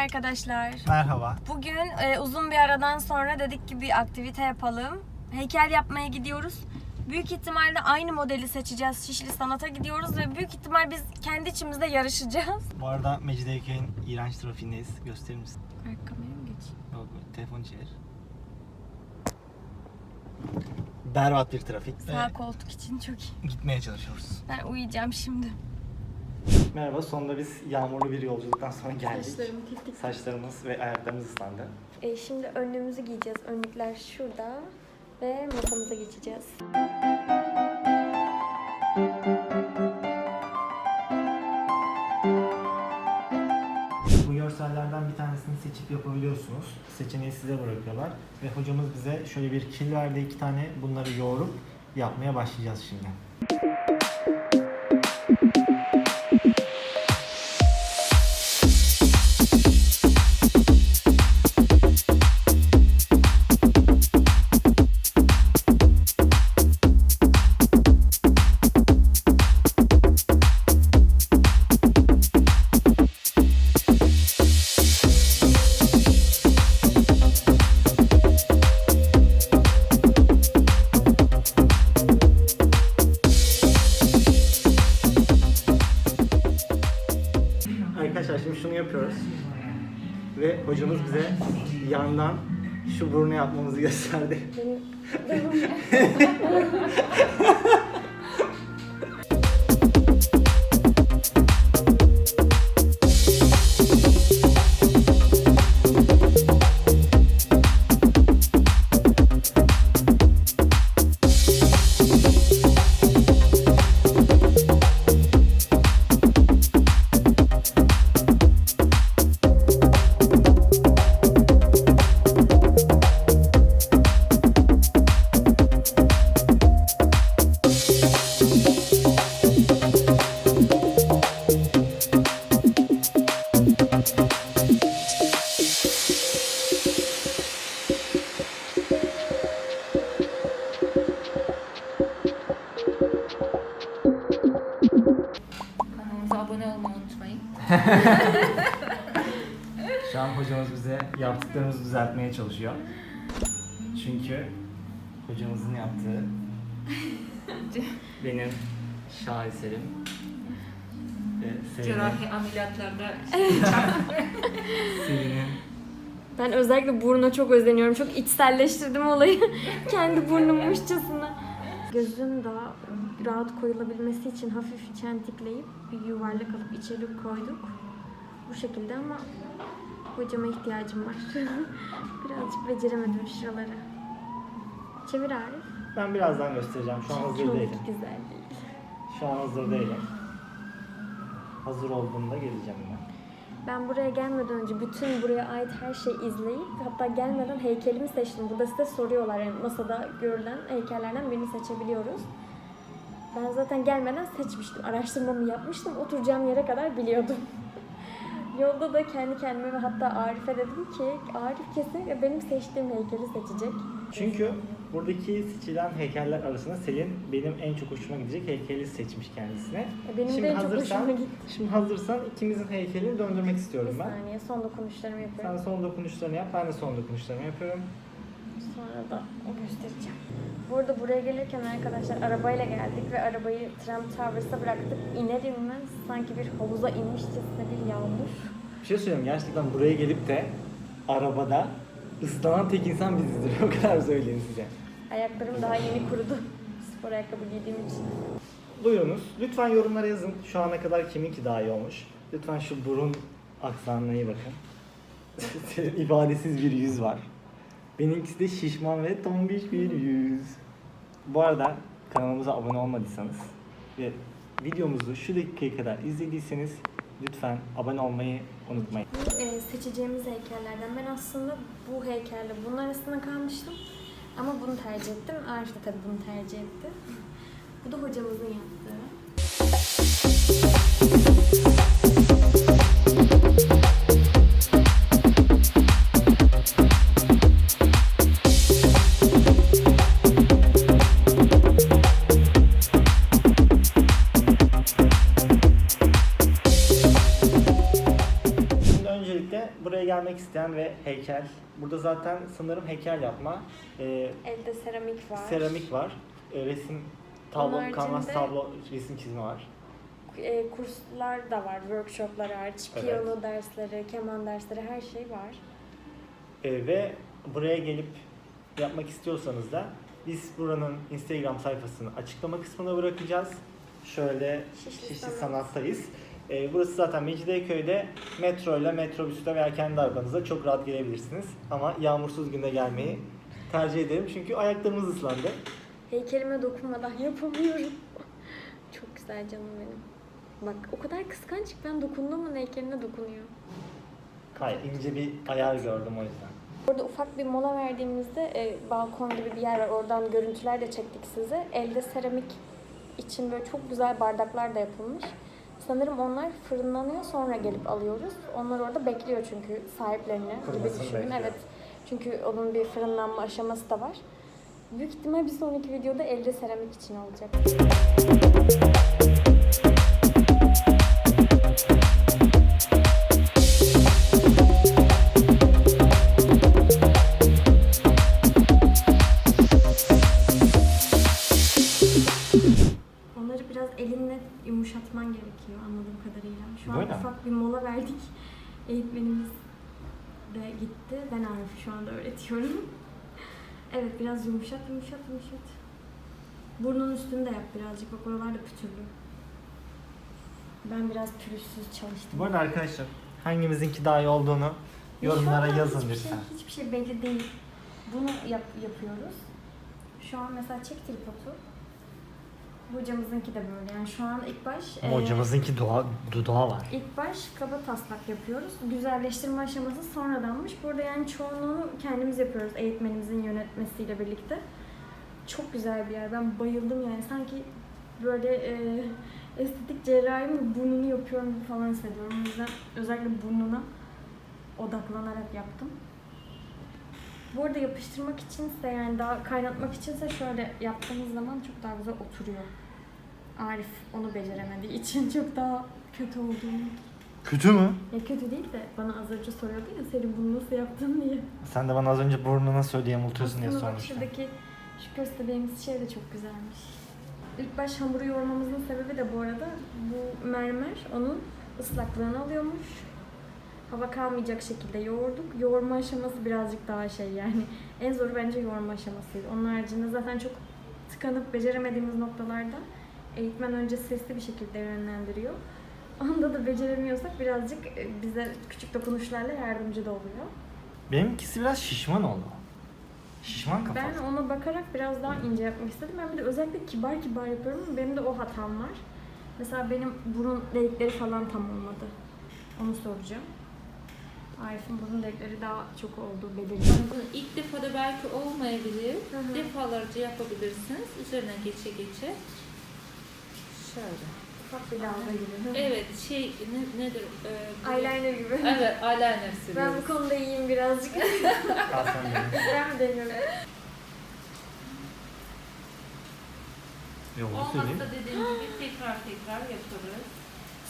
arkadaşlar. Merhaba. Bugün e, uzun bir aradan sonra dedik ki bir aktivite yapalım. Heykel yapmaya gidiyoruz. Büyük ihtimalle aynı modeli seçeceğiz. Şişli Sanat'a gidiyoruz ve büyük ihtimal biz kendi içimizde yarışacağız. Bu arada Mecidiyeköy'ün iğrenç trafiğindeyiz. Gösterir misin? Arkamaya mı geç? Yok, telefon çevir. Berbat bir trafik. Sağ koltuk için çok iyi. gitmeye çalışıyoruz. Ben uyuyacağım şimdi. Merhaba, sonunda biz yağmurlu bir yolculuktan sonra geldik. Saçlarımı tek Saçlarımız ve ayaklarımız ıslandı. E, şimdi önlüğümüzü giyeceğiz. Önlükler şurada. Ve masamıza geçeceğiz. Bu görsellerden bir tanesini seçip yapabiliyorsunuz. Seçeneği size bırakıyorlar. Ve hocamız bize şöyle bir kil verdi. iki tane bunları yoğurup yapmaya başlayacağız şimdi. Ve hocamız bize yandan şu burnu yapmamızı gösterdi. Abone olmayı unutmayın. Şu an hocamız bize yaptıklarımızı düzeltmeye çalışıyor. Çünkü hocamızın yaptığı benim şaheserim ve Selin'in, Cerrahi ameliyatlarda Selin'in Ben özellikle buruna çok özeniyorum. Çok içselleştirdim olayı. Kendi burnummuşçasına. Gözün daha rahat koyulabilmesi için hafif çentikleyip bir yuvarlak alıp içeri koyduk. Bu şekilde ama hocama ihtiyacım var. Birazcık beceremedim şuraları. Çevir Arif. ben birazdan göstereceğim. Şu an hazır Çok değilim. güzel değil. Şu an hazır değilim. Hazır olduğumda geleceğim ben. Ben buraya gelmeden önce bütün buraya ait her şeyi izleyip hatta gelmeden heykelimi seçtim. Burada size soruyorlar yani masada görülen heykellerden birini seçebiliyoruz. Ben zaten gelmeden seçmiştim. Araştırmamı yapmıştım. Oturacağım yere kadar biliyordum. Yolda da kendi kendime ve hatta Arif'e dedim ki Arif kesin benim seçtiğim heykeli seçecek. Çünkü buradaki seçilen heykeller arasında Selin benim en çok hoşuma gidecek heykeli seçmiş kendisine. E, Benim de en çok hoşuma gitti. Şimdi hazırsan ikimizin heykelini döndürmek Bir istiyorum ben. saniye son dokunuşlarımı Sen yapıyorum. son dokunuşlarını yap, ben de son dokunuşlarımı yapıyorum. Sonra da göstereceğim. Burada buraya gelirken arkadaşlar arabayla geldik ve arabayı tram towers'a bıraktık. İner inmez sanki bir havuza inmişçesine bir yağmur. Bir şey söyleyeyim, gerçekten buraya gelip de arabada ıslanan tek insan bizizdir. O kadar söyleyeyim size. Ayaklarım daha yeni kurudu. Spor ayakkabı giydiğim için. Buyurunuz. Lütfen yorumlara yazın. Şu ana kadar kiminki daha iyi olmuş. Lütfen şu burun aksanına iyi bakın. Senin ifadesiz bir yüz var. Benimkisi de şişman ve tombiş bir yüz. Bu arada kanalımıza abone olmadıysanız ve videomuzu şu dakikaya kadar izlediyseniz lütfen abone olmayı unutmayın. Bu e, seçeceğimiz heykellerden ben aslında bu heykelle bunun arasında kalmıştım. Ama bunu tercih ettim. Arif de tabii bunu tercih etti. Bu da hocamızın yaptığı. Buraya isteyen ve heykel. Burada zaten sanırım heykel yapma, e, Elde seramik var. seramik var, e, resim, tablo, Onun kanvas haricinde- tablo, resim çizme var. E, kurslar da var, workshoplar hariç, Evet. piyano dersleri, keman dersleri her şey var. E, ve buraya gelip yapmak istiyorsanız da biz buranın Instagram sayfasını açıklama kısmına bırakacağız. Şöyle Şişli Şişli Sanat. Sanat'tayız. E, burası zaten Mecidiyeköy'de metro ile metrobüste veya kendi arabanızla çok rahat gelebilirsiniz. Ama yağmursuz günde gelmeyi tercih ederim çünkü ayaklarımız ıslandı. Heykelime dokunmadan yapamıyorum. Çok güzel canım benim. Bak o kadar kıskanç ki ben dokunduğumun heykeline dokunuyor. Hayır ince bir ayar gördüm o yüzden. Orada ufak bir mola verdiğimizde e, balkon gibi bir yer var. Oradan görüntüler de çektik size. Elde seramik için böyle çok güzel bardaklar da yapılmış. Sanırım onlar fırınlanıyor sonra gelip alıyoruz. Onlar orada bekliyor çünkü sahiplerini gibi düşünün. bekliyor. Evet. Çünkü onun bir fırınlanma aşaması da var. Büyük ihtimal bir sonraki videoda elde seramik için olacak. Gerekiyor anladığım kadarıyla. Şu an Böyle ufak bir mola verdik. Eğitmenimiz de gitti. Ben Arif'i şu anda öğretiyorum. evet biraz yumuşat yumuşat yumuşat. Burnun üstünü de yap birazcık. Bak oralar da pütürlü. Ben biraz pürüzsüz çalıştım. Bu arada arkadaşlar hangimizinki daha iyi olduğunu yorumlara Şu an yazın hiçbir lütfen. Şey, hiçbir şey belli değil. Bunu yap, yapıyoruz. Şu an mesela çek tripodu. Hocamızınki de böyle. Yani şu an ilk baş... Ama e, hocamızınki doğa, dudağı var. İlk baş kaba taslak yapıyoruz. Güzelleştirme aşaması sonradanmış. Burada yani çoğunluğunu kendimiz yapıyoruz eğitmenimizin yönetmesiyle birlikte. Çok güzel bir yer. Ben bayıldım yani. Sanki böyle e, estetik cerrahimin burnunu yapıyorum gibi falan hissediyorum. O yüzden özellikle burnuna odaklanarak yaptım. Bu arada yapıştırmak içinse yani daha kaynatmak içinse şöyle yaptığımız zaman çok daha güzel oturuyor. Arif onu beceremediği için çok daha kötü olduğunu. Kötü mü? Ya kötü değil de bana az önce soruyordu ya senin bunu nasıl yaptın diye. Sen de bana az önce burnuna söyle yamultuyorsun diye Aslında bak sormuştun. şuradaki şu gösterdiğimiz şey de çok güzelmiş. İlk baş hamuru yoğurmamızın sebebi de bu arada bu mermer onun ıslaklığını alıyormuş. Hava kalmayacak şekilde yoğurduk. Yoğurma aşaması birazcık daha şey yani. En zoru bence yoğurma aşamasıydı. Onun haricinde zaten çok tıkanıp beceremediğimiz noktalarda eğitmen önce sesli bir şekilde yönlendiriyor. Onda da beceremiyorsak birazcık e, bize küçük dokunuşlarla yardımcı da oluyor. Benimkisi biraz şişman oldu. Şişman kafa. Ben ona bakarak biraz daha ince yapmak istedim. Ben bir de özellikle kibar kibar yapıyorum ama benim de o hatam var. Mesela benim burun delikleri falan tam olmadı. Onu soracağım. Arif'in burun delikleri daha çok olduğu belirgin. Bunu ilk defada belki olmayabilir. Hı hı. Defalarca yapabilirsiniz. Üzerine geçe geçe. Şöyle. Ufak bir lavabo gibi. Evet şey ne, nedir? Ee, Eyeliner gibi. Evet eyeliner Ben sürüyoruz. bu konuda iyiyim birazcık. Ben mi deniyorum? Yolunu Olmazsa söyleyeyim. dediğim gibi tekrar tekrar yaparız.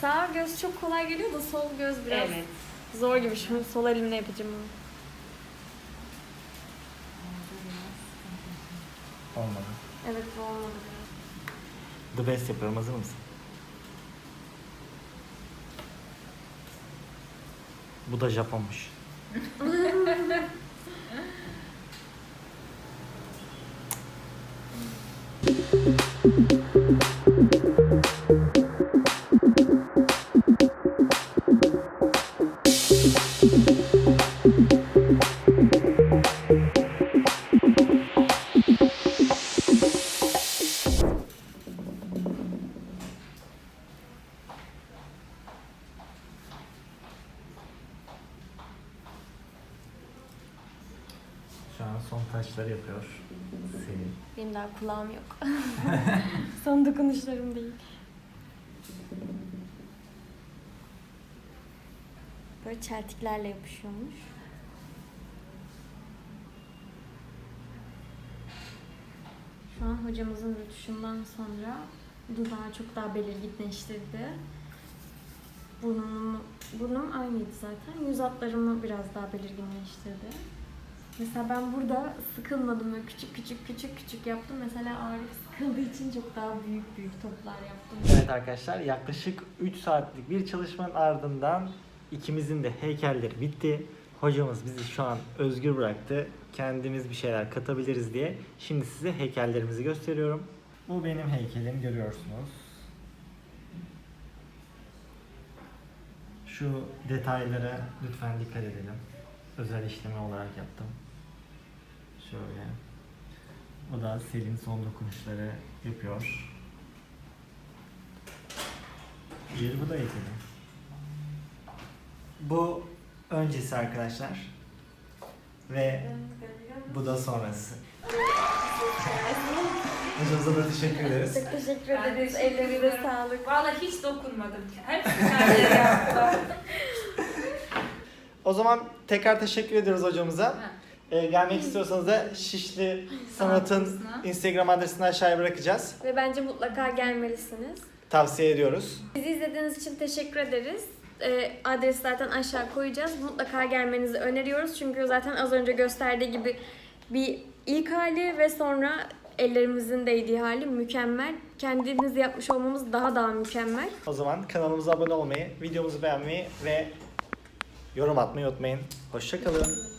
Sağ göz çok kolay geliyor da sol göz biraz Evet. zor gibi. Şimdi sol elimle yapacağım onu. Olmadı. Evet bu olmadı. The best yapıyorum. Hazır mısın? Bu da Japonmuş. Benim daha kulağım yok. Son dokunuşlarım değil. Böyle çeltiklerle yapışıyormuş. Şu an hocamızın rötuşundan sonra dudağı çok daha belirginleştirdi. Burnumu, burnum aynıydı zaten. Yüz hatlarımı biraz daha belirginleştirdi. Mesela ben burada sıkılmadım. Böyle küçük küçük küçük küçük yaptım. Mesela Arif sıkıldığı için çok daha büyük büyük toplar yaptım. Evet arkadaşlar yaklaşık 3 saatlik bir çalışmanın ardından ikimizin de heykelleri bitti. Hocamız bizi şu an özgür bıraktı. Kendimiz bir şeyler katabiliriz diye. Şimdi size heykellerimizi gösteriyorum. Bu benim heykelim görüyorsunuz. Şu detaylara lütfen dikkat edelim. Özel işleme olarak yaptım. Şöyle. O da Selin son dokunuşları yapıyor. Diğeri bu da heykeli. Bu öncesi arkadaşlar. Ve bu da sonrası. Hocamıza da teşekkür ederiz. Çok teşekkür Ben ederiz. teşekkür Ellerinize ederim. sağlık. Vallahi hiç dokunmadım. Hepsi kendileri yaptılar. O zaman tekrar teşekkür ediyoruz hocamıza. Ha. Ee, gelmek istiyorsanız da Şişli Sanat'ın. Instagram adresini aşağıya bırakacağız. Ve bence mutlaka gelmelisiniz. Tavsiye ediyoruz. Bizi izlediğiniz için teşekkür ederiz. Ee, adresi zaten aşağı koyacağız. Mutlaka gelmenizi öneriyoruz. Çünkü zaten az önce gösterdiği gibi bir ilk hali ve sonra ellerimizin değdiği hali mükemmel. Kendimiz yapmış olmamız daha daha mükemmel. O zaman kanalımıza abone olmayı, videomuzu beğenmeyi ve yorum atmayı unutmayın. Hoşçakalın.